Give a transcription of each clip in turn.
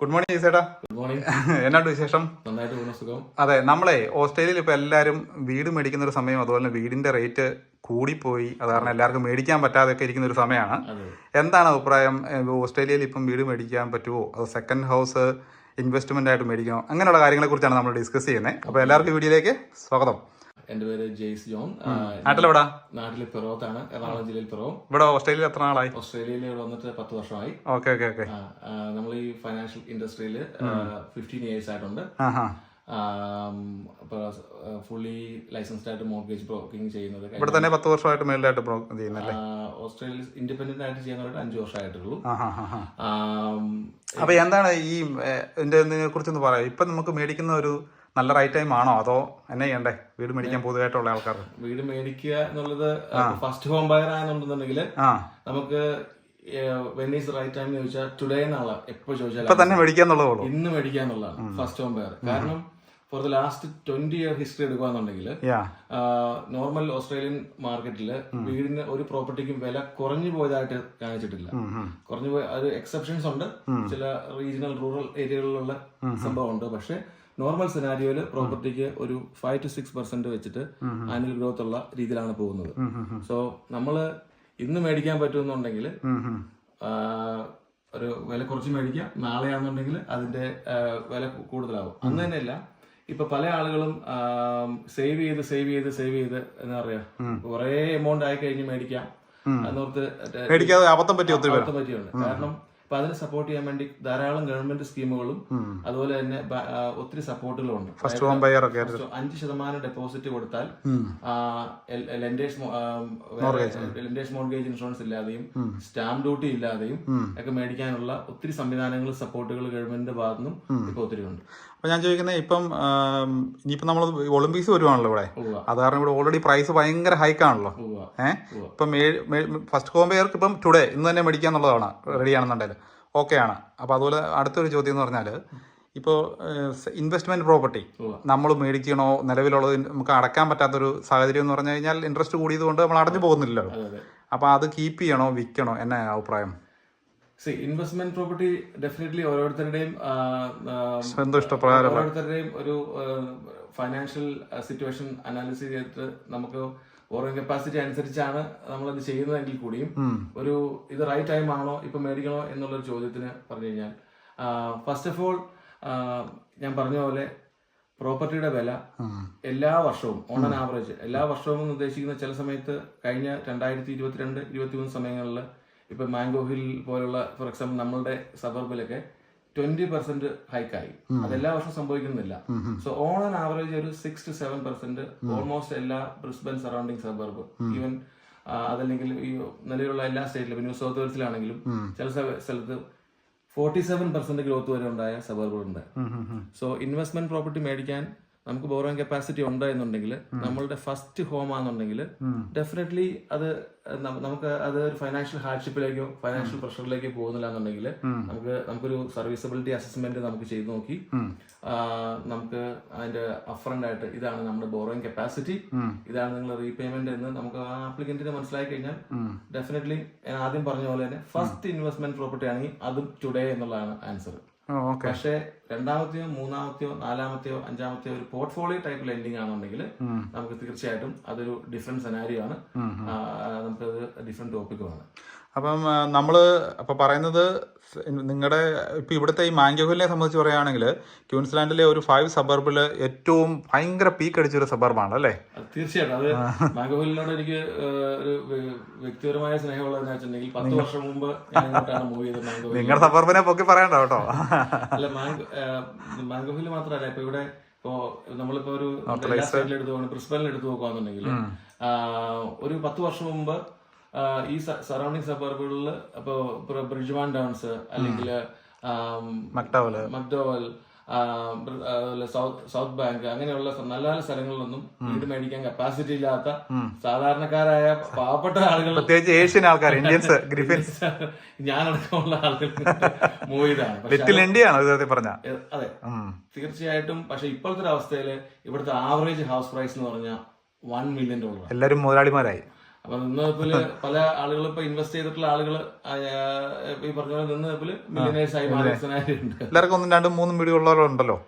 Good morning ചേട്ടാ. Good morning എന്നാണ്ട് വിശേഷം? നന്നായിട്ട് പോകുന്ന സുഖം. അതെ നമ്മളെ ഓസ്ട്രേലിയയിൽ ഇപ്പോൾ എല്ലാവരും വീട് മേടിക്കുന്ന ഒരു സമയം അതുപോലെ തന്നെ വീടിന്റെ റേറ്റ് കൂടിപ്പോയി. അത് കാരണം എല്ലാവർക്കും മേടിക്കാൻ പറ്റാതെയൊക്കെ ഇരിക്കുന്ന ഒരു സമയമാണ്. എന്താണ് അഭിപ്രായം? ഓസ്ട്രേലിയയിൽ ഇപ്പം വീട് മേടിക്കാൻ പറ്റുമോ അതോ സെക്കൻഡ് ഹൗസ് ഇൻവെസ്റ്റ്മെന്റ് ആയിട്ട് മേടിക്കണോ? അങ്ങനെയുള്ള കാര്യങ്ങളെ കുറിച്ചാണ് നമ്മൾ ഡിസ്കസ് ചെയ്യുന്നത്. അപ്പോൾ എല്ലാവർക്കും വീഡിയോയിലേക്ക് സ്വാഗതം. എന്റെ പേര് ജെയ്സ് ജോൺ. നാട്ടിലെവിടാ നാട്ടിലെ പിറവത്താണ് എറണാകുളം ജില്ലയിൽ പിറവം ഇവിടെ ഓസ്ട്രേലിയ എത്ര നാളായി? ഓസ്ട്രേലിയയിൽ ഇവിടെ വന്നിട്ട് പത്ത് വർഷമായി. Okay okay okay. നമ്മൾ ഈ ഫൈനാൻഷ്യൽ ഇൻഡസ്ട്രിയിൽ ഫിഫ്റ്റീൻ ഇയേഴ്സ് ആയിട്ടുണ്ട്. ഫുള്ളി ലൈസൻസ്ഡ് ആയിട്ട് മോർഗേജ് ബ്രോക്കിംഗ് ചെയ്യുന്നത് ഇവിടെ തന്നെ പത്ത് വർഷമായിട്ട് മേലായിട്ട് ബ്രോ ചെയ്യുന്നല്ലേ? ഓസ്ട്രേലിയ ഇൻഡിപെൻഡന്റ് ആയിട്ട് ചെയ്യുന്നവരുടെ അഞ്ച് വർഷമായിട്ടുള്ളൂ. അപ്പൊ എന്താണ് ഈ എന്റെ കുറിച്ചൊന്ന് പറയാം. ഇപ്പൊ നമുക്ക് മേടിക്കുന്ന ഒരു നല്ല റൈറ്റ് ടൈം ആണോ? അതോ എന്നെ ചെയ്യണ്ടേ? വീട് മേടിക്കാൻ പൊതുവായിട്ടുള്ള ആൾക്കാർ വീട് മേടിക്കുക എന്നുള്ളത് ഫസ്റ്റ് ഹോം ബയർ ആണെന്നുണ്ടെന്നുണ്ടെങ്കിൽ നമുക്ക് വെൻ ഈസ് റൈറ്റ് ടൈം എന്ന് ചോദിച്ചാൽ ടുഡേ എന്നുള്ള എപ്പോ ചോദിച്ചാൽ ഇപ്പൊ തന്നെ മേടിക്കാന്നുള്ളതുള്ളൂ ഇന്ന് മേടിക്കുക എന്നുള്ളതാണ് ഫസ്റ്റ് ഹോം ബയർ കാരണം for the last twenty year history എടുക്കുകയാണെന്നുണ്ടെങ്കിൽ നോർമൽ ഓസ്ട്രേലിയൻ മാർക്കറ്റിൽ വീടിന് ഒരു പ്രോപ്പർട്ടിക്കും വില കുറഞ്ഞു പോയതായിട്ട് കാണിച്ചിട്ടില്ല. കുറഞ്ഞു പോയ അത് എക്സെപ്ഷൻസ് ഉണ്ട്. ചില റീജിയണൽ റൂറൽ ഏരിയകളിലുള്ള സംഭവമുണ്ട്. പക്ഷെ നോർമൽ സെനാരിയോയിൽ പ്രോപ്പർട്ടിക്ക് ഒരു ഫൈവ് ടു സിക്സ് പെർസെന്റ് വെച്ചിട്ട് ആനുവൽ ഗ്രോത്ത് ഉള്ള രീതിയിലാണ് പോകുന്നത്. സോ നമ്മൾ ഇന്ന് മേടിക്കാൻ പറ്റുമെന്നുണ്ടെങ്കിൽ ഒരു വില കുറച്ച് മേടിക്കാം. നാളെയാണെന്നുണ്ടെങ്കിൽ അതിന്റെ വില കൂടുതലാവും. അന്ന് തന്നെയല്ല ഇപ്പൊ പല ആളുകളും സേവ് ചെയ്ത് സേവ് ചെയ്ത് സേവ് ചെയ്ത് എന്താ പറയാ കുറെ എമൗണ്ട് ആയി കഴിഞ്ഞ് മേടിക്കാം. മേടിക്കാതെ അബദ്ധം പറ്റിയുണ്ട് കാരണം ഇപ്പൊ അതിനെ സപ്പോർട്ട് ചെയ്യാൻ വേണ്ടി ധാരാളം ഗവൺമെന്റ് സ്കീമുകളും അതുപോലെ തന്നെ ഒത്തിരി സപ്പോർട്ടുകളും ഉണ്ട് ഫസ്റ്റ് ഹോം ബയർ ഒക്കെ ആയിട്ട് So, അഞ്ച് ശതമാനം ഡെപ്പോസിറ്റ് കൊടുത്താൽ ലെൻഡേഴ്സ് ലെൻഡേഴ്സ് മോർഗേജ് ഇൻഷുറൻസ് ഇല്ലാതെയും സ്റ്റാമ്പ് ഡ്യൂട്ടി ഇല്ലാതെയും ഒക്കെ മേടിക്കാനുള്ള ഒത്തിരി സംവിധാനങ്ങൾ സപ്പോർട്ടുകൾ ഗവൺമെന്റിന്റെ ഭാഗത്തുനിന്നും ഇപ്പൊ ഒത്തിരി ഉണ്ട്. അപ്പൊ ഞാൻ ചോദിക്കുന്നത് ഇപ്പം ഇനിയിപ്പം നമ്മൾ ഒളിമ്പിക്സ് വരുവാണല്ലോ ഇവിടെ. അത് കാരണം ഇവിടെ ഓൾറെഡി പ്രൈസ് ഭയങ്കര ഹൈക്ക് ആണല്ലോ. ഏഹ് ഇപ്പം ഫസ്റ്റ് കോമ്പയർക്ക് ഇപ്പം ടുഡേ ഇന്ന് തന്നെ മേടിക്കാന്നുള്ളതാണ് റെഡി ആണെന്നുണ്ടെങ്കിൽ. ഓക്കെ ആണ്. അപ്പോൾ അതുപോലെ അടുത്തൊരു ചോദ്യം എന്ന് പറഞ്ഞാൽ ഇപ്പോൾ ഇൻവെസ്റ്റ്മെന്റ് പ്രോപ്പർട്ടി. നമ്മൾ മേടിക്കണോ നിലവിലുള്ളത് നമുക്ക് അടക്കാൻ പറ്റാത്തൊരു സാഹചര്യം എന്ന് പറഞ്ഞു കഴിഞ്ഞാൽ ഇൻട്രസ്റ്റ് കൂടിയത് കൊണ്ട് നമ്മൾ അടഞ്ഞു പോകുന്നില്ലല്ലോ. അപ്പോൾ അത്. കീപ്പ് ചെയ്യണോ വിൽക്കണോ എന്ന അഭിപ്രായം? സി ഇൻവെസ്റ്റ്മെന്റ് പ്രോപ്പർട്ടി ഡെഫിനറ്റ്ലി ഓരോരുത്തരുടെയും ഓരോരുത്തരുടെയും ഒരു ഫൈനാൻഷ്യൽ സിറ്റുവേഷൻ അനാലിസിസ് ചെയ്തിട്ട് നമുക്ക് ഓരോ കപ്പാസിറ്റി അനുസരിച്ചാണ് നമ്മളത് ചെയ്യുന്നതെങ്കിൽ കൂടിയും ഒരു ഇത് റൈറ്റ് ടൈം ആണോ ഇപ്പൊ മേടിക്കണോ എന്നുള്ളൊരു ചോദ്യത്തിന് പറഞ്ഞു കഴിഞ്ഞാൽ ഫസ്റ്റ് ഓഫ് ഓൾ ഞാൻ പറഞ്ഞ പോലെ പ്രോപ്പർട്ടിയുടെ വില എല്ലാ വർഷവും ഓൺ ആൻ ആവറേജ് എല്ലാ വർഷവും എന്ന് ഉദ്ദേശിക്കുന്ന ചില സമയത്ത് കഴിഞ്ഞ രണ്ടായിരത്തി ഇരുപത്തിരണ്ട് ഇരുപത്തി മൂന്ന് സമയങ്ങളിൽ ഇപ്പൊ മാംഗോ ഹിൽ പോലുള്ള ഫോർ എക്സാമ്പിൾ നമ്മളുടെ സബർബിലൊക്കെ ട്വന്റി പെർസെന്റ് ഹൈക്കായി അതെല്ലാ വർഷവും സംഭവിക്കുന്നില്ല. സോ ഓൺ ആൻ ആവറേജ് ഒരു six to seven percent almost എല്ലാ ബ്രിസ്ബൻ സറൗണ്ടിങ് സബർബ് ഈവൻ അതല്ലെങ്കിൽ ഈ നിലവിലുള്ള എല്ലാ സ്റ്റേറ്റിലും ന്യൂ സൗത്ത് വെയിൽസിലാണെങ്കിലും ചില സ്ഥ- സ്ഥലത്ത് ഫോർട്ടി സെവൻ പെർസെന്റ് ഗ്രോത്ത് വരെ ഉണ്ടായ സബർബുകളുണ്ട് സോ ഇൻവെസ്റ്റ്മെന്റ് പ്രോപ്പർട്ടി മേടിക്കാൻ നമുക്ക് ബോറോയിങ് കപ്പാസിറ്റി ഉണ്ട് എന്നുണ്ടെങ്കിൽ നമ്മളുടെ ഫസ്റ്റ് ഹോം ആണെന്നുണ്ടെങ്കിൽ ഡെഫിനറ്റ്ലി അത് നമുക്ക് അത് ഒരു ഫൈനാൻഷ്യൽ ഹാർഡ്ഷിപ്പിലേക്കോ ഫൈനാൻഷ്യൽ പ്രഷറിലേക്കോ പോകുന്നില്ല എന്നുണ്ടെങ്കിൽ നമുക്ക് നമുക്കൊരു സർവീസബിലിറ്റി അസസ്മെന്റ് നമുക്ക് ചെയ്തു നോക്കി. നമുക്ക് അതിന്റെ അഫ്രണ്ട് ആയിട്ട് ഇതാണ് നമ്മുടെ ബോറോയിങ് കപ്പാസിറ്റി ഇതാണ് നിങ്ങളുടെ റീപേയ്മെന്റ് എന്ന് നമുക്ക് ആ ആപ്ലിക്കന്റിന് മനസ്സിലാക്കി കഴിഞ്ഞാൽ ഡെഫിനറ്റ്ലി ഞാൻ ആദ്യം പറഞ്ഞ പോലെ തന്നെ ഫസ്റ്റ് ഇൻവെസ്റ്റ്മെന്റ് പ്രോപ്പർട്ടി ആണെങ്കിൽ അതും ടുഡേ എന്നുള്ളതാണ് ആൻസർ പക്ഷേ രണ്ടാമത്തെയോ മൂന്നാമത്തെയോ നാലാമത്തെയോ അഞ്ചാമത്തെയോ ഒരു പോർട്ട്ഫോളിയോ ടൈപ്പ് ലെൻഡിങ് ആണെന്നുണ്ടെങ്കിൽ നമുക്ക് തീർച്ചയായിട്ടും അതൊരു ഡിഫറെന്റ് സെനാരിയോ ആണ്. നമുക്കത് ഡിഫറെന്റ് ടോപ്പിക്കുമാണ് അപ്പം നമ്മൾ അപ്പോൾ പറയുന്നത് നിങ്ങളുടെ ഇപ്പം ഇവിടുത്തെ ഈ മാംഗ്യോഹിലിനെ സംബന്ധിച്ച് പറയുകയാണെങ്കിൽ ക്യൂൻസ്ലാൻഡിലെ ഒരു ഫൈവ് സബർബിൽ ഏറ്റവും ഭയങ്കര പീക്ക് അടിച്ചൊരു സബർബാണ് അല്ലേ തീർച്ചയായിട്ടും. അത് മാഗോഹിലിനോട് എനിക്ക് ഒരു വ്യക്തിപരമായ സ്നേഹമുള്ള വെച്ചിട്ടുണ്ടെങ്കിൽ പത്ത് വർഷം മുമ്പ് ഞാൻ മൂവ് ചെയ്തത് മാംഗോഹിൽ നിങ്ങളുടെ സബർബിനെ പൊക്കി പറയണ്ട കേട്ടോ. അല്ല മാംഗോ മാംഗോഹിൽ മാത്രമല്ല ഇപ്പൊ ഇവിടെ ഇപ്പോ നമ്മളിപ്പോ ഒരു എടുത്തു പോകണം ബ്രിസ്ബനിൽ എടുത്തു നോക്കുകയാണെന്നുണ്ടെങ്കിൽ ഒരു പത്ത് വർഷം മുമ്പ് ഈ സറൗണ്ടിങ് സബർബുകളിൽ ബ്രിഡ്ജ് ബ്രിഡ്ജ്വാൻ ഡൗൺസ് അല്ലെങ്കിൽ മക്ഡോവൽ സൗത്ത് സൗത്ത് ബാങ്ക് അങ്ങനെയുള്ള നല്ല നല്ല സ്ഥലങ്ങളിലൊന്നും വീട് മേടിക്കാൻ കപ്പാസിറ്റി ഇല്ലാത്ത സാധാരണക്കാരായ പാവപ്പെട്ട ആളുകൾ പ്രത്യേകിച്ച് ഏഷ്യൻ ആൾക്കാർ ഇന്ത്യൻസ് ഗ്രിഫിൻസ് ഞാനടക്കമുള്ള ആളുകൾ മൂവ് ചെയ്താണ് പക്ഷെ ലിറ്റിൽ ഇന്ത്യയാണ് പറഞ്ഞ? അതെ. തീർച്ചയായിട്ടും പക്ഷെ ഇപ്പോഴത്തെ ഒരു അവസ്ഥയിൽ ഇവിടുത്തെ ആവറേജ് ഹൗസ് പ്രൈസ് എന്ന് പറഞ്ഞാൽ വൺ മില്യൺ ഡോളർ എല്ലാവരും മുതലാളിമാരായി. അപ്പൊ നിന്നതുപോലെ പല ആളുകൾ ഇപ്പൊ ഇൻവെസ്റ്റ് ചെയ്തിട്ടുള്ള ആളുകൾ ഈ പറഞ്ഞ പോലെ നിന്നതുപോലെ മില്യനേഴ്സ് ആയി എല്ലാവർക്കും ഒന്നും രണ്ടും മൂന്നും വീഡിയോ ഉള്ളവരുണ്ടല്ലോ?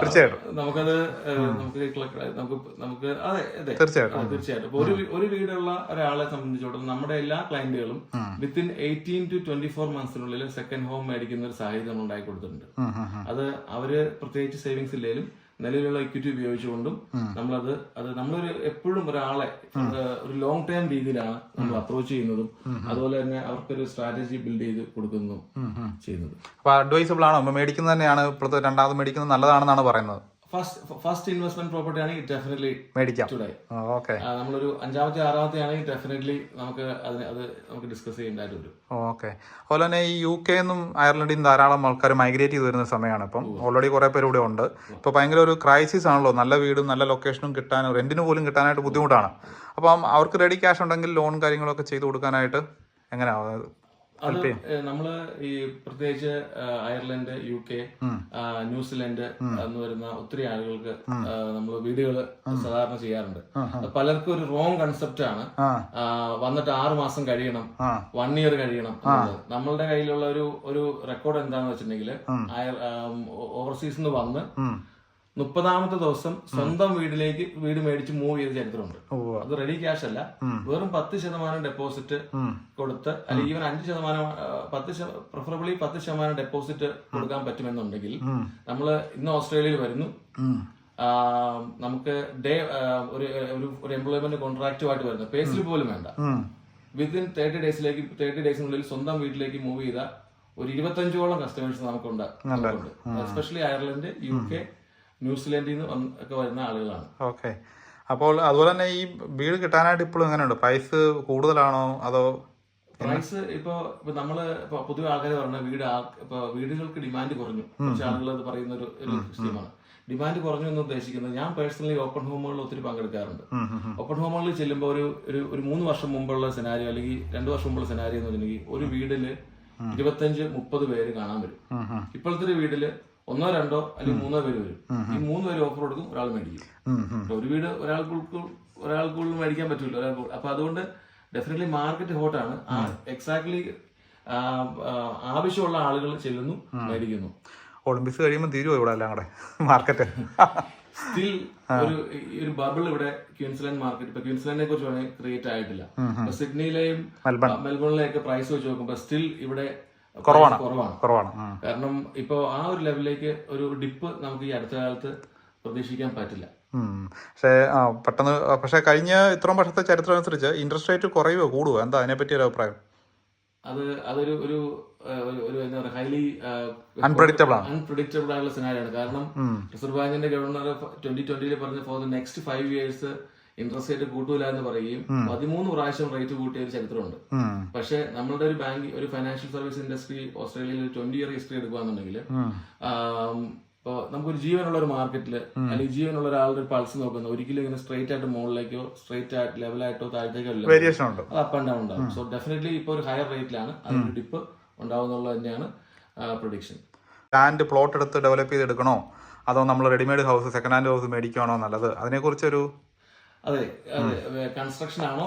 തീർച്ചയായിട്ടും. നമുക്കത് നമുക്ക് നമുക്ക് നമുക്ക് അതെ അതെ. തീർച്ചയായിട്ടും. തീർച്ചയായിട്ടും. ഒരു ഒരു വീടുള്ള ഒരാളെ സംബന്ധിച്ചിടത്തോളം നമ്മുടെ എല്ലാ ക്ലയന്റുകളും within eighteen to twenty four മന്ത്സിനുള്ളിൽ second home മേടിക്കുന്ന ഒരു സാഹചര്യം ഉണ്ടാക്കി കൊടുത്തിട്ടുണ്ട്. അത് അവർ പ്രത്യേകിച്ച് സേവിങ്സ് ഇല്ലെങ്കിലും നിലവിലുള്ള ഇക്വിറ്റി ഉപയോഗിച്ചുകൊണ്ടും നമ്മളത് അത് നമ്മളൊരു എപ്പോഴും ഒരാളെ ഒരു ലോങ് ടേം രീതിയിലാണ് നമ്മൾ അപ്രോച്ച് ചെയ്യുന്നതും അതുപോലെ തന്നെ അവർക്കൊരു സ്ട്രാറ്റജി ബിൽഡ് ചെയ്ത് കൊടുക്കുന്നതും ചെയ്യുന്നത്. അപ്പൊ അഡ്വൈസബിൾ ആണോ? മേടിക്കുന്നത് തന്നെയാണ് ഇപ്പോഴത്തെ രണ്ടാമത് മേടിക്കുന്നത് നല്ലതാണെന്നാണ് പറയുന്നത്. ഫസ്റ്റ് ഫസ്റ്റ് ഇൻവെസ്റ്റ്മെന്റ് പ്രോപ്പർട്ടി ആണെങ്കിൽ ഡെഫിനറ്റ്ലി മേടിക്കാം. ടുഡേ ഓക്കെ നമ്മളൊരു അഞ്ചാമത്തെ ആറാമത്തെ ആണെങ്കിൽ ഡെഫിനറ്റ്ലി നമുക്ക് അതിന് അത് നമുക്ക് ഡിസ്കസ് ചെയ്യേണ്ടതായിട്ട് വരും. ഓക്കെ അതുപോലെ തന്നെ ഈ യു കെ നിന്നും അയർലൻഡിൽ നിന്ന് ധാരാളം ആൾക്കാർ മൈഗ്രേറ്റ് ചെയ്ത് വരുന്ന സമയമാണ് ഇപ്പം. ഓൾറെഡി കുറെ പേര് ഇവിടെ ഉണ്ട്. ഇപ്പോൾ ഭയങ്കര ഒരു ക്രൈസിസ് ആണല്ലോ. നല്ല വീടും നല്ല ലൊക്കേഷനും കിട്ടാനും റെന്റിന് പോലും കിട്ടാനായിട്ട് ബുദ്ധിമുട്ടാണ്. അപ്പം അവർക്ക് റെഡി ക്യാഷ് ഉണ്ടെങ്കിൽ ലോൺ കാര്യങ്ങളൊക്കെ ചെയ്ത് കൊടുക്കാനായിട്ട് എങ്ങനെയാണ് അത് നമ്മൾ ഈ പ്രത്യേകിച്ച് അയർലൻഡ് യു കെ ന്യൂസിലൻഡ് എന്ന് വരുന്ന ഒത്തിരി ആളുകൾക്ക് നമ്മൾ വീടുകൾ സാധാരണ ചെയ്യാറുണ്ട്. പലർക്കും ഒരു റോങ് കൺസെപ്റ്റ് ആണ്. വന്നിട്ട് ആറു മാസം കഴിയണം. വൺ ഇയർ കഴിയണം നമ്മളുടെ കയ്യിലുള്ള ഒരു ഒരു റെക്കോർഡ് എന്താണെന്ന് വെച്ചിട്ടുണ്ടെങ്കിൽ ഓവർസീസിൽ നിന്ന് വന്ന്. മുപ്പതാമത്തെ ദിവസം സ്വന്തം വീടിലേക്ക് വീട് മേടിച്ച് മൂവ് ചെയ്ത ചരിത്രമുണ്ട്. അത് റെഡി ക്യാഷ് അല്ല. വെറും പത്ത് ശതമാനം ഡെപ്പോസിറ്റ് കൊടുത്ത് അല്ലെങ്കിൽ ഈവൻ അഞ്ച് ശതമാനം പത്ത് പ്രിഫറബിളി പത്ത് ശതമാനം ഡെപ്പോസിറ്റ് കൊടുക്കാൻ പറ്റുമെന്നുണ്ടെങ്കിൽ നമ്മൾ ഇന്ന് ഓസ്ട്രേലിയയിൽ വരുന്നു. നമുക്ക് ഡേ ഒരു ഒരു എംപ്ലോയ്മെന്റ് കോൺട്രാക്റ്റുമായിട്ട് വരുന്നു. പേസിൽ പോലും വേണ്ട. വിത്തിൻ തേർട്ടി ഡേയ്സിലേക്ക് തേർട്ടി ഡേയ്സിനുള്ളിൽ സ്വന്തം വീട്ടിലേക്ക് മൂവ് ചെയ്ത ഒരു ഇരുപത്തഞ്ചോളം കസ്റ്റമേഴ്സ് നമുക്കുണ്ട്. എസ്പെഷ്യലി അയർലൻഡ് യു കെ ന്യൂസിലാൻഡിൽ നിന്ന് ഒക്കെ വരുന്ന ആളുകളാണ്. ഓക്കെ. അപ്പോൾ അതുപോലെ തന്നെ ഈ വീട് കിട്ടാനായിട്ട് ഇപ്പോഴും എങ്ങനെയുണ്ട്? പ്രൈസ് കൂടുതലാണോ അതോ പ്രൈസ് ഇപ്പോ ഇപ്പൊ നമ്മൾ ഇപ്പൊ പൊതുവെ ആൾക്കാർ പറഞ്ഞ വീട് ഇപ്പൊ വീടുകൾക്ക് ഡിമാൻഡ് കുറഞ്ഞു. കുറച്ച് ആളുകൾ അത് പറയുന്ന ഒരു സ്കീമാണ് ഡിമാൻഡ് കുറഞ്ഞു എന്ന് ഉദ്ദേശിക്കുന്നത് ഞാൻ പേഴ്സണലി ഓപ്പൺ ഹോമുകളിൽ ഒത്തിരി പങ്കെടുക്കാറുണ്ട്. ഓപ്പൺ ഹോമുകളിൽ ചെല്ലുമ്പോൾ ഒരു ഒരു മൂന്ന് വർഷം മുമ്പുള്ള സെനാരിയോ അല്ലെങ്കിൽ രണ്ട് വർഷം മുമ്പുള്ള സെനാരിയോ എന്ന് വെച്ചിട്ടുണ്ടെങ്കിൽ ഒരു വീടിൽ ഇരുപത്തഞ്ച് മുപ്പത് പേര് കാണാൻ വരും. ഇപ്പോഴത്തെ ഒരു വീട്ടിൽ ഒന്നോ രണ്ടോ അല്ലെങ്കിൽ മൂന്നോ പേര് വരും. ഈ മൂന്ന് പേര് ഓഫർ കൊടുക്കും ഒരാൾ മേടിക്കും. ഒരു വീട് ഒരാൾക്ക് ഒരാൾക്കുള്ളിൽ മേടിക്കാൻ പറ്റില്ല ഒരാൾക്ക് അപ്പൊ അതുകൊണ്ട് ഡെഫിനറ്റ്ലി മാർക്കറ്റ് ഹോട്ടാണ് എക്സാക്ട്ലി ആവശ്യമുള്ള ആളുകൾ ചെല്ലുന്നു മേടിക്കുന്നു. ഒളിമ്പിക്സ് കഴിയുമ്പോൾ തീരുമോ ഇവിടെ എല്ലാം കൂടെ? മാർക്കറ്റ് സ്റ്റിൽ ഒരു ഒരു ബബിൾ ഇവിടെ ക്യൂൻസ്ലാൻഡ് മാർക്കറ്റ് ഇപ്പൊ ക്യൂൻസ്ലാൻഡിനെ കുറിച്ച് ക്രിയേറ്റ് ആയിട്ടില്ല. സിഡ്നിയിലെയും മെൽബൺ. മെൽബണിലെയൊക്കെ പ്രൈസ് വെച്ച് നോക്കുമ്പോൾ സ്റ്റിൽ ഇവിടെ കുറവാണ്. കുറവാണ്. കാരണം ഇപ്പൊ ആ ഒരു ലെവലിലേക്ക് ഒരു ഡിപ്പ് നമുക്ക് ഈ അടുത്ത കാലത്ത് പ്രതീക്ഷിക്കാൻ പറ്റില്ല. പക്ഷേ ആ, പെട്ടെന്ന് പക്ഷെ കഴിഞ്ഞ ഇത്രയും വർഷത്തെ ചരിത്രം അനുസരിച്ച് ഇൻട്രസ്റ്റ് റേറ്റ് കുറയുമോ കൂടുവോ? എന്താ അതിനെപ്പറ്റി ഒരു അഭിപ്രായം? അത് അതൊരു ഒരു ഒരു- ഒരു എന്താ പറയുക ഹൈലി അൺപ്രഡിക്റ്റബിൾ ആണ്. അൺപ്രഡിക്റ്റബിൾ ആയിട്ടുള്ള സിനാരിയാണ് കാരണം റിസർവ് ബാങ്കിന്റെ ഗവർണർ ട്വന്റി ട്വന്റിയിൽ പറഞ്ഞ for the next five years interest rate കൂട്ടൂല എന്ന് പറയുകയും പതിമൂന്ന് പ്രാവശ്യം റേറ്റ് കൂട്ടിയ ഒരു ചരിത്രമുണ്ട് പക്ഷെ നമ്മളുടെ ഒരു ബാങ്ക് ഒരു ഫൈനാൻഷ്യൽ സർവീസ് ഇൻഡസ്ട്രി ഓസ്ട്രേലിയയിൽ ട്വന്റി ഇയർ ഹിസ്റ്ററി എടുക്കുകയാണെന്നുണ്ടെങ്കിൽ ഇപ്പോൾ നമുക്കൊരു ജീവനുള്ള ഒരു മാർക്കറ്റിൽ അല്ലെങ്കിൽ ജീവനുള്ള ഒരാളുടെ ഒരു പൾസ് നോക്കുന്ന ഒരിക്കലും ഇങ്ങനെ സ്ട്രേറ്റ് ആയിട്ട് മുകളിലേക്കോ സ്ട്രേറ്റ് ആയിട്ട് ലെവലായിട്ടോ താഴത്തേക്കോ വേരിയേഷൻ ഉണ്ട്. അത് അപ്പ് ആൻഡ് ഡൗൺ ഉണ്ടാവും. സോ ഡെഫിനറ്റ്ലി ഇപ്പോൾ ഒരു ഹയർ റേറ്റിലാണ് അതിന് ഡിപ്പ് ഉണ്ടാവുന്നുള്ളത് തന്നെയാണ് പ്രൊഡിക്ഷൻ ലാൻഡ് പ്ലോട്ട് എടുത്ത് ഡെവലപ്പ് ചെയ്തെടുക്കണോ? അതോ നമ്മൾ readymade house second hand house മേടിക്കുകയാണോ നല്ലത്? അതിനെക്കുറിച്ചൊരു അതെ കൺസ്ട്രക്ഷൻ ആണോ?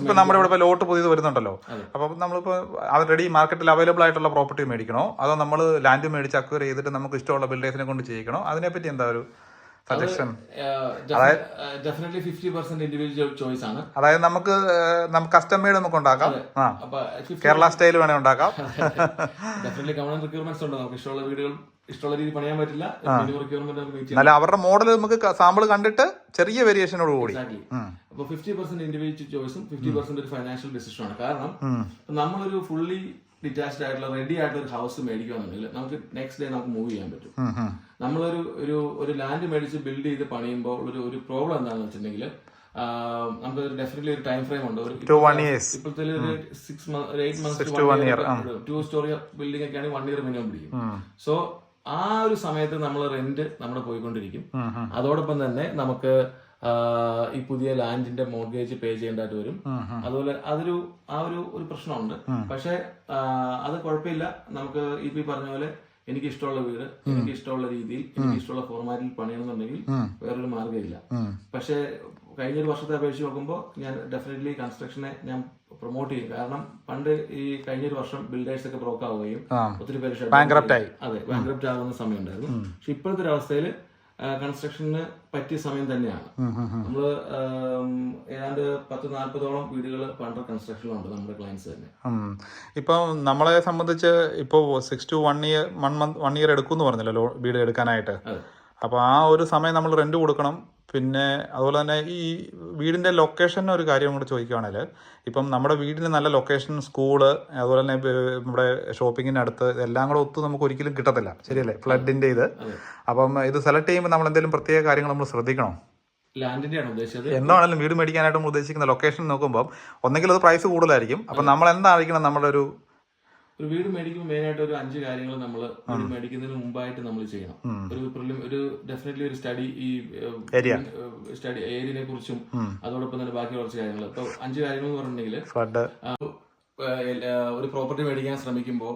ഇപ്പൊ നമ്മുടെ ഇവിടെ ലോട്ട് പുതിയത് വരുന്നുണ്ടല്ലോ. അപ്പൊ നമ്മളിപ്പോ ഓൾറെഡി മാർക്കറ്റിൽ അവൈലബിൾ ആയിട്ടുള്ള പ്രോപ്പർട്ടി മേടിക്കണോ? അതോ നമ്മൾ ലാൻഡ് മേടിച്ച് അക്വയർ ചെയ്തിട്ട് നമുക്ക് ഇഷ്ടമുള്ള ബിൽഡേഴ്സിനെ കൊണ്ട് ചെയ്യിക്കണോ? അതിനെപ്പറ്റി എന്താ ഒരു suggestion definitely fifty percent individual choice ആണ്. അതായത് നമുക്ക് നമുക്ക് കസ്റ്റം മെയ്ഡ് നമുക്ക് ഉണ്ടാക്കാം. കേരള സ്റ്റൈൽ വേണേ ഉണ്ടാക്കാം. ഡെഫിനറ്റ്ലി കമൺ റിക്വയർമെന്റ്സ് ഉണ്ട്. നമുക്ക് ഇഷ്ടമുള്ള വീടുകൾ ഇഷ്ടമുള്ള രീതി പണിയാൻ പറ്റില്ല. എന്നാലും അവരുടെ മോഡൽ നമുക്ക് സാമ്പിൾ കണ്ടിട്ട് ചെറിയ വേരിയേഷനോട് കൂടി. അപ്പൊ ഫിഫ്റ്റി പെർസെന്റ് ഇൻഡിവിജ്വൽ ചോയ്സും ഫിഫ്റ്റി പെർസെന്റ് ഒരു ഫൈനാൻഷ്യൽ ഡിസിഷൻ ആണ്. കാരണം നമ്മളൊരു ഫുള്ളി ഡിറ്റാച്ച്ഡ് ആയിട്ടുള്ള റെഡി ആയിട്ടുള്ള ഒരു ഹൗസ് മേടിക്കുകയാണെന്നുണ്ടെങ്കിൽ നമുക്ക് നെക്സ്റ്റ് ഡേ നമുക്ക് മൂവ് ചെയ്യാൻ പറ്റും. നമ്മളൊരു ഒരു ഒരു ലാൻഡ് മേടിച്ച് ബിൽഡ് ചെയ്ത് പണിയുമ്പോൾ ഒരു ഒരു പ്രോബ്ലം എന്താണെന്ന് വെച്ചിട്ടുണ്ടെങ്കിൽ നമുക്ക് ഡെഫിനറ്റ്ലി ഒരു ടൈം ഫ്രെയിം ഉണ്ട്. ഇപ്പോഴത്തെ ഒരു six eight months two storey building ഒക്കെ ആണെങ്കിൽ വൺ ഇയർ മിനിമം പിടിക്കും. സോ ആ ഒരു സമയത്ത് നമ്മൾ റെന്റ് നമ്മൾ പോയിക്കൊണ്ടിരിക്കും. അതോടൊപ്പം തന്നെ നമുക്ക് ഈ പുതിയ ലാൻഡിന്റെ മോർഗേജ് പേ ചെയ്യേണ്ടതായിട്ട് വരും. അതുപോലെ അതൊരു ആ ഒരു ഒരു പ്രശ്നമുണ്ട്. പക്ഷെ അത് കുഴപ്പമില്ല. നമുക്ക് ഇപ്പൊ ഈ പറഞ്ഞ പോലെ എനിക്ക് ഇഷ്ടമുള്ള വീട് എനിക്ക് ഇഷ്ടമുള്ള രീതിയിൽ എനിക്ക് ഇഷ്ടമുള്ള ഫോർമാറ്റിൽ പണിയണമെന്നുണ്ടെങ്കിൽ വേറൊരു മാർഗമില്ല. പക്ഷെ കഴിഞ്ഞൊരു വർഷത്തെ അപേക്ഷിച്ച് നോക്കുമ്പോൾ ഞാൻ ഡെഫിനറ്റ്ലി കൺസ്ട്രക്ഷനെ ഞാൻ പ്രൊമോട്ട് ചെയ്യും. കാരണം പണ്ട് ഈ കഴിഞ്ഞൊരു വർഷം ബിൽഡേഴ്സ് ഒക്കെ ബ്രോക്ക് ആവുകയും ഒത്തിരി പേര് ബാങ്ക്രപ്റ്റ് ആയി. അതെ ബാങ്ക്രപ്റ്റ് ആകുന്ന സമയം ഉണ്ടായിരുന്നു പക്ഷെ ഇപ്പോഴത്തെ ഒരു അവസ്ഥയിൽ കൺസ്ട്രക്ഷന് പറ്റിയ സമയം തന്നെയാണ്. നമ്മൾ ആം, ഏതാണ്ട് പത്ത് നാല്പതോളം വീടുകൾ പണ്ട് കൺസ്ട്രക്ഷനിലുണ്ട് നമ്മുടെ ക്ലയൻസ് തന്നെ. ഇപ്പൊ ഇപ്പം നമ്മളെ സംബന്ധിച്ച് ഇപ്പോൾ six to one year one month one year എടുക്കുമെന്ന് പറഞ്ഞല്ലോ ലോ വീട് എടുക്കാനായിട്ട്. അപ്പോൾ ആ ഒരു സമയം നമ്മൾ റെന്റ് കൊടുക്കണം. പിന്നെ അതുപോലെ തന്നെ ഈ വീടിന്റെ ലൊക്കേഷൻ ഒരു കാര്യം കൂടെ ചോദിക്കുകയാണെങ്കിൽ ഇപ്പം നമ്മുടെ വീടിന് നല്ല ലൊക്കേഷൻ സ്കൂൾ അതുപോലെ തന്നെ നമ്മുടെ ഷോപ്പിങ്ങിന്റെ അടുത്ത് ഇതെല്ലാം കൂടെ ഒത്തു നമുക്ക് ഒരിക്കലും കിട്ടത്തില്ല. ശരിയല്ലേ? ഫ്ലഡിന്റെ ഇത്. അപ്പം ഇത് സെലക്ട് ചെയ്യുമ്പോൾ നമ്മൾ എന്തെങ്കിലും പ്രത്യേക കാര്യങ്ങൾ നമ്മൾ ശ്രദ്ധിക്കണം? എന്താണെങ്കിലും വീട് മേടിക്കാനായിട്ട് നമ്മൾ ഉദ്ദേശിക്കുന്ന ലൊക്കേഷൻ നോക്കുമ്പോൾ ഒന്നെങ്കിൽ അത് പ്രൈസ് കൂടുതലായിരിക്കും. അപ്പം നമ്മൾ എന്തായിരിക്കണം? നമ്മുടെ ഒരു ഒരു വീട് മേടിക്കുമ്പോൾ മെയിൻ ആയിട്ട് ഒരു അഞ്ച് കാര്യങ്ങൾ നമ്മൾ വീട് മേടിക്കുന്നതിന് മുമ്പായിട്ട് നമ്മൾ ചെയ്യണം. ഒരു പ്രിലിം ഒരു ഡെഫിനറ്റ്ലി ഒരു സ്റ്റഡി ഈ. സ്റ്റഡി ഏരിയനെ കുറിച്ചും അതോടൊപ്പം തന്നെ ബാക്കി കുറച്ച് കാര്യങ്ങൾ ഇപ്പൊ അഞ്ച് കാര്യങ്ങൾ എന്ന് പറഞ്ഞിട്ടുണ്ടെങ്കിൽ ഒരു പ്രോപ്പർട്ടി മേടിക്കാൻ ശ്രമിക്കുമ്പോൾ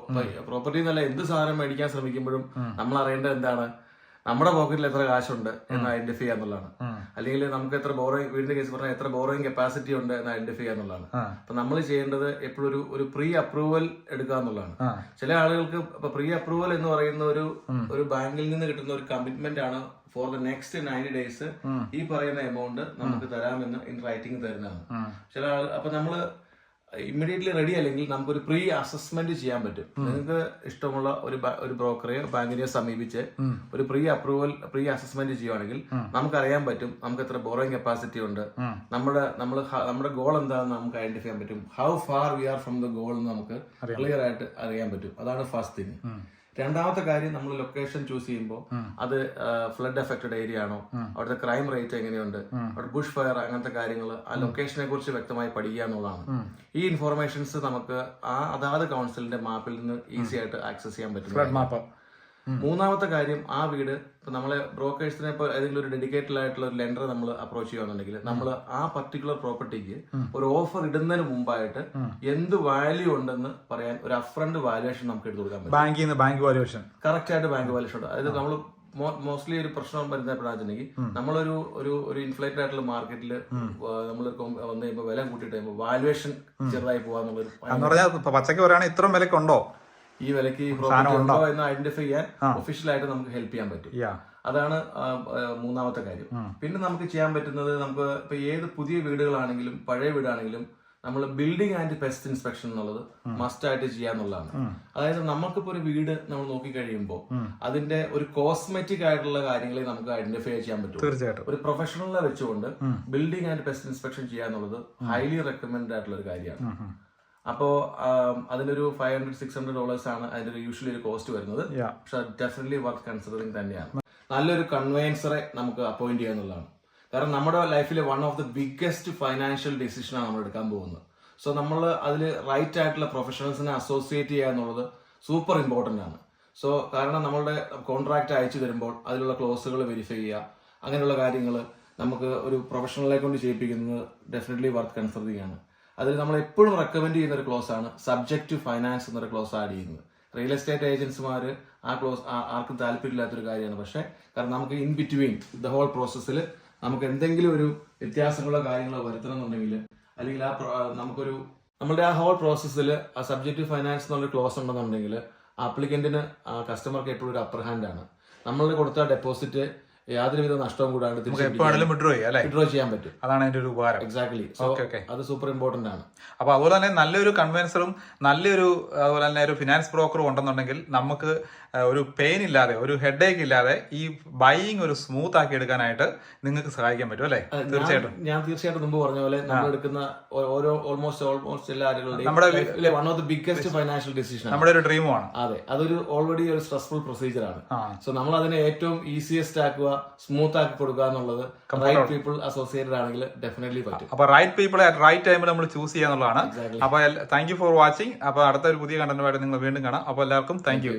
പ്രോപ്പർട്ടി എന്നല്ല എന്ത് സാധനം മേടിക്കാൻ ശ്രമിക്കുമ്പോഴും നമ്മൾ അറിയേണ്ടത് എന്താണ്? നമ്മുടെ പോക്കറ്റിൽ എത്ര കാശുണ്ട് എന്ന് ഐഡന്റിഫൈ ചെയ്യുക എന്നുള്ളതാണ്. അല്ലെങ്കിൽ നമുക്ക് എത്ര ബോറോയിങ് വീടിന്റെ കേസ് പറഞ്ഞാൽ എത്ര ബോറോയിങ് കപ്പാസിറ്റി ഉണ്ട് എന്ന് ഐഡന്റിഫൈ ചെയ്യുക എന്നുള്ളതാണ്. അപ്പൊ നമ്മൾ ചെയ്യേണ്ടത് എപ്പോഴും ഒരു ഒരു പ്രീ അപ്രൂവൽ എടുക്കുക എന്നുള്ളതാണ്. ചില ആളുകൾക്ക് ഇപ്പൊ പ്രീ അപ്രൂവൽ എന്ന് പറയുന്ന ഒരു ഒരു ബാങ്കിൽ നിന്ന് കിട്ടുന്ന ഒരു കമ്മിറ്റ്മെന്റ് ആണ് for the next ninety days ഈ പറയുന്ന എമൗണ്ട് നമുക്ക് തരാമെന്ന് ഇൻ റൈറ്റിംഗ് തരുന്നതാണ്. ചില ആൾ അപ്പൊ നമ്മൾ ഇമ്മീഡിയറ്റ്ലി റെഡി അല്ലെങ്കിൽ നമുക്കൊരു പ്രീ അസസ്മെന്റ് ചെയ്യാൻ പറ്റും. നിങ്ങൾക്ക് ഇഷ്ടമുള്ള ഒരു ഒരു ബ്രോക്കറെയോ ബാങ്കിനെയോ സമീപിച്ച് ഒരു പ്രീ അപ്രൂവൽ പ്രീ അസസ്മെന്റ് ചെയ്യുവാണെങ്കിൽ നമുക്കറിയാൻ പറ്റും നമുക്ക് എത്ര ബോറോയിങ് കപ്പാസിറ്റി ഉണ്ട്. നമ്മുടെ നമ്മൾ നമ്മുടെ ഗോൾ എന്താണെന്ന് നമുക്ക് ഐഡന്റിഫൈ ചെയ്യാൻ പറ്റും. How far we are from the goal എന്ന് നമുക്ക് ക്ലിയർ ആയിട്ട് അറിയാൻ പറ്റും. അതാണ് ഫസ്റ്റ് തിങ് രണ്ടാമത്തെ കാര്യം നമ്മൾ ലൊക്കേഷൻ ചൂസ് ചെയ്യുമ്പോൾ അത് ഫ്ലഡ് എഫക്റ്റഡ് ഏരിയ ആണോ? അവിടുത്തെ ക്രൈം റേറ്റ് എങ്ങനെയുണ്ട്? അവിടെ ബുഷ് ഫയർ അങ്ങനത്തെ കാര്യങ്ങൾ ആ ലൊക്കേഷനെ കുറിച്ച് വ്യക്തമായി പഠിക്കുക എന്നുള്ളതാണ്. ഈ ഇൻഫോർമേഷൻസ് നമുക്ക് ആ അതാത് കൗൺസിലിന്റെ മാപ്പിൽ നിന്ന് ഈസി ആയിട്ട് ആക്സസ് ചെയ്യാൻ പറ്റും മൂന്നാമത്തെ കാര്യം ആ വീട് ഇപ്പൊ നമ്മളെ ബ്രോക്കേഴ്സിനെ ഇപ്പോൾ ഏതെങ്കിലും ഒരു ഡെഡിക്കേറ്റഡ് ആയിട്ടുള്ള ഒരു ലെൻഡർ നമ്മൾ അപ്രോച്ച് ചെയ്യുകയാണെന്നുണ്ടെങ്കിൽ നമ്മൾ ആ പർട്ടിക്കുലർ പ്രോപ്പർട്ടിക്ക് ഒരു ഓഫർ ഇടുന്നതിന് മുമ്പായിട്ട് എന്ത് വാല്യൂ ഉണ്ടെന്ന് പറയാൻ ഒരു അഫ്രണ്ട് വാല്യുവേഷൻ നമുക്ക് എടുത്തു കൊടുക്കാൻ പറ്റും. ബാങ്കിൽ നിന്ന് ബാങ്ക് വാല്യുവേഷൻ കറക്റ്റ് ആയിട്ട് ബാങ്ക് വാല്യുവേഷൻ ഉണ്ട്. അതായത് നമ്മൾ മോസ്റ്റ്ലി ഒരു പ്രശ്നം വരുന്ന എപ്പോഴാണെന്നുണ്ടെങ്കിൽ നമ്മളൊരു ഒരു ഒരു ഇൻഫ്ലേറ്റഡ് ആയിട്ടുള്ള മാർക്കറ്റിൽ നമ്മൾ വന്നു കഴിയുമ്പോൾ വില കൂട്ടിയിട്ട് കഴിയുമ്പോൾ വാല്യുവേഷൻ ചെറുതായി പോകാന്നുള്ളൊരു ഇപ്പൊ പച്ചക്ക് പറയുകയാണെങ്കിൽ ഇത്രയും വിലക്കുണ്ടോ? ഈ വിലക്ക് എന്ന് ഐഡന്റിഫൈ ചെയ്യാൻ ഒഫീഷ്യൽ ആയിട്ട് നമുക്ക് ഹെൽപ്പ് ചെയ്യാൻ പറ്റും. അതാണ് മൂന്നാമത്തെ കാര്യം. പിന്നെ നമുക്ക് ചെയ്യാൻ പറ്റുന്നത് നമുക്ക് ഇപ്പൊ ഏത് പുതിയ വീടുകളാണെങ്കിലും പഴയ വീടാണെങ്കിലും നമ്മൾ ബിൽഡിംഗ് ആൻഡ് പെസ്റ്റ് ഇൻസ്പെക്ഷൻ എന്നുള്ളത് മസ്റ്റ് ആയിട്ട് ചെയ്യാന്നുള്ളതാണ്. അതായത് നമുക്കിപ്പോ ഒരു വീട് നമ്മൾ നോക്കി കഴിയുമ്പോൾ അതിന്റെ ഒരു കോസ്മെറ്റിക് ആയിട്ടുള്ള കാര്യങ്ങളെ നമുക്ക് ഐഡന്റിഫൈ ചെയ്യാൻ പറ്റും തീർച്ചയായിട്ടും. ഒരു പ്രൊഫഷണലിനെ വെച്ചുകൊണ്ട് ബിൽഡിംഗ് ആൻഡ് പെസ്റ്റ് ഇൻസ്പെക്ഷൻ ചെയ്യാന്നുള്ളത് ഹൈലി റെക്കമെൻഡ് ആയിട്ടുള്ള ഒരു കാര്യമാണ്. അപ്പോ അതിലൊരു five hundred six hundred dollars ആണ് അതിന്റെ യൂഷ്വലി ഒരു കോസ്റ്റ് വരുന്നത്. പക്ഷെ ഡെഫിനറ്റ്ലി വർക്ക് കൺസിഡറിങ് തന്നെയാണ്. നല്ലൊരു കൺവെയൻസറെ നമുക്ക് അപ്പോയിന്റ് ചെയ്യാന്നുള്ളതാണ് കാരണം നമ്മുടെ ലൈഫിലെ one of the biggest financial ഡിസിഷനാണ് നമ്മൾ എടുക്കാൻ പോകുന്നത്. സോ നമ്മൾ അതിൽ റൈറ്റ് ആയിട്ടുള്ള പ്രൊഫഷണൽസിനെ അസോസിയേറ്റ് ചെയ്യുക എന്നുള്ളത് സൂപ്പർ ഇമ്പോർട്ടന്റ് ആണ്. സോ കാരണം നമ്മളുടെ കോൺട്രാക്ട് അയച്ചു തരുമ്പോൾ അതിലുള്ള ക്ലോസുകൾ വെരിഫൈ ചെയ്യുക അങ്ങനെയുള്ള കാര്യങ്ങൾ നമുക്ക് ഒരു പ്രൊഫഷണലെ കൊണ്ട് ചെയ്യിപ്പിക്കുന്നത് ഡെഫിനറ്റ്ലി വർക്ക് കൺസിഡറിങ് ആണ് അതിൽ നമ്മൾ എപ്പോഴും റെക്കമെൻഡ് ചെയ്യുന്ന ഒരു ക്ലോസ് ആണ് സബ്ജക്ട് ടു ഫൈനാൻസ് എന്നൊരു ക്ലോസ് ആഡ് ചെയ്യുന്നത്. റിയൽ എസ്റ്റേറ്റ് ഏജൻസിമാർ ആ ക്ലോസ് ആർക്കും താല്പര്യമില്ലാത്തൊരു കാര്യമാണ്. പക്ഷേ കാരണം നമുക്ക് ഇൻ ബിറ്റ്വീൻ ദ ഹോൾ പ്രോസസ്സിൽ നമുക്ക് എന്തെങ്കിലും ഒരു വ്യത്യാസങ്ങളോ കാര്യങ്ങളോ വരുത്തണം എന്നുണ്ടെങ്കിൽ അല്ലെങ്കിൽ ആ നമുക്കൊരു നമ്മുടെ ആ ഹോൾ പ്രോസസ്സിൽ ആ സബ്ജക്ട് ഫൈനാൻസ് എന്നുള്ള ക്ലോസ് ഉണ്ടെന്നുണ്ടെങ്കിൽ ആപ്ലിക്കന്റിന് കസ്റ്റമർക്ക് എപ്പോഴും ഒരു അപ്പർ ഹാൻഡ് ആണ്. നമ്മൾ കൊടുത്ത ഡെപ്പോസിറ്റ് യാതൊരുവിധ നഷ്ടവും കൂടാണ്ട് വിഡ്രോ ചെയ്യാം അല്ലേ? വിഡ്രോ ചെയ്യാൻ പറ്റും. അതാണ് അതിന്റെ ഒരു ഉപകാരം. എക്സാക്ട്ലി അത് സൂപ്പർ ഇമ്പോർട്ടന്റ് ആണ്. അപ്പൊ അതുപോലെ തന്നെ നല്ലൊരു കൺവെൻസറും നല്ലൊരു അതുപോലെ തന്നെ ഒരു ഫിനാൻസ് ബ്രോക്കറും ഉണ്ടെന്നുണ്ടെങ്കിൽ നമുക്ക് ഒരു പെയിൻ ഇല്ലാതെ ഒരു ഹെഡ് ഏക്ക് ഇല്ലാതെ ഈ ബൈയിങ് ഒരു സ്മൂത്ത് ആക്കി എടുക്കാനായിട്ട് നിങ്ങൾക്ക് സഹായിക്കാൻ പറ്റും അല്ലേ? തീർച്ചയായിട്ടും. ഞാൻ- തീർച്ചയായിട്ടും മുമ്പ് പറഞ്ഞ പോലെ നമ്മൾ എടുക്കുന്ന ഓരോ ഓൾമോസ്റ്റ് ഓൾമോസ്റ്റ് എല്ലാ നമ്മുടെ ആളുകളുടെയും one of the biggest financial decision നമ്മുടെ ഒരു ഡ്രീമാണ് അതെ അതൊരു ഓൾറെഡി ഒരു സ്ട്രെസ്ഫുൾ പ്രൊസീജിയർ ആണ്. സോ നമ്മൾ അതിനെ ഏറ്റവും ഈസിയസ്റ്റ് ആക്കുക സ്മൂത്ത് ആക്കി കൊടുക്കുക എന്നുള്ളത് റൈറ്റ് പീപ്പിൾ അസോസിയേറ്റഡ് ആണെങ്കിൽ ഡെഫിനറ്റ്ലി പറ്റും. അപ്പൊ റൈറ്റ് പീപ്പിൾ അറ്റ് റൈറ്റ് ടൈമിൽ നമ്മൾ ചൂസ് ചെയ്യുക എന്നുള്ളതാണ്. അപ്പൊ താങ്ക് യു ഫോർ വാച്ചിങ് അപ്പൊ അടുത്ത ഒരു പുതിയ കണ്ടന്റുമായിട്ട് നിങ്ങൾ വീണ്ടും കാണാം. അപ്പൊ എല്ലാവർക്കും താങ്ക് യു